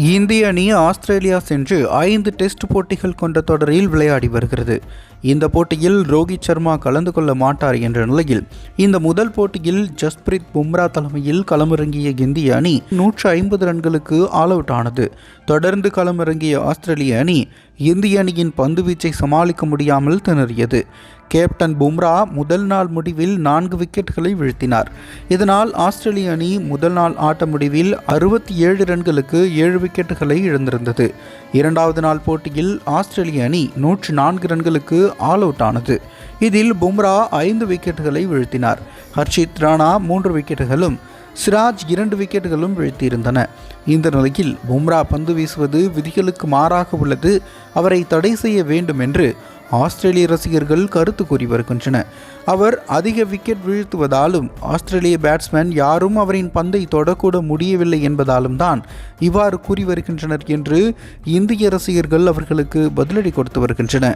இந்திய அணி ஆஸ்திரேலியா சென்று ஐந்து டெஸ்ட் போட்டிகள் கொண்ட தொடரில் விளையாடி வருகிறது. இந்த போட்டியில் ரோஹித் சர்மா கலந்து கொள்ள மாட்டார் என்ற நிலையில் இந்த முதல் போட்டியில் ஜஸ்பிரீத் பும்ரா தலைமையில் களமிறங்கிய இந்திய அணி நூற்று ஐம்பது ரன்களுக்கு ஆல் அவுட் ஆனது. தொடர்ந்து களமிறங்கிய ஆஸ்திரேலிய அணி இந்திய அணியின் பந்துவீச்சை சமாளிக்க முடியாமல் திணறியது. கேப்டன் பும்ரா முதல் நாள் முடிவில் நான்கு விக்கெட்டுகளை வீழ்த்தினார். இதனால் ஆஸ்திரேலிய அணி முதல் நாள் ஆட்ட முடிவில் அறுபத்தி ஏழு ரன்களுக்கு ஏழு விக்கெட்டுகளை இழந்திருந்தது. இரண்டாவது நாள் போட்டியில் ஆஸ்திரேலிய அணி நூற்று நான்கு ரன்களுக்கு ஆல் அவுட் ஆனது. இதில் பும்ரா ஐந்து விக்கெட்டுகளை வீழ்த்தினார். ஹர்ஷித் ராணா மூன்று விக்கெட்டுகளும் சிராஜ் இரண்டு விக்கெட்டுகளும் வீழ்த்தியிருந்தன. இந்த நிலையில் பும்ரா பந்து வீசுவது விதிகளுக்கு மாறாக உள்ளது. அவரை தடை செய்ய வேண்டும் என்று ஆஸ்திரேலிய ரசிகர்கள் கருத்து கூறி வருகின்றன. அவர் அதிக விக்கெட் வீழ்த்துவதாலும் ஆஸ்திரேலிய பேட்ஸ்மேன் யாரும் அவரின் பந்தை தொடக்கூட முடியவில்லை என்பதாலும் தான் இவ்வாறு கூறி வருகின்றனர் என்று இந்திய ரசிகர்கள் அவர்களுக்கு பதிலடி கொடுத்து வருகின்றனர்.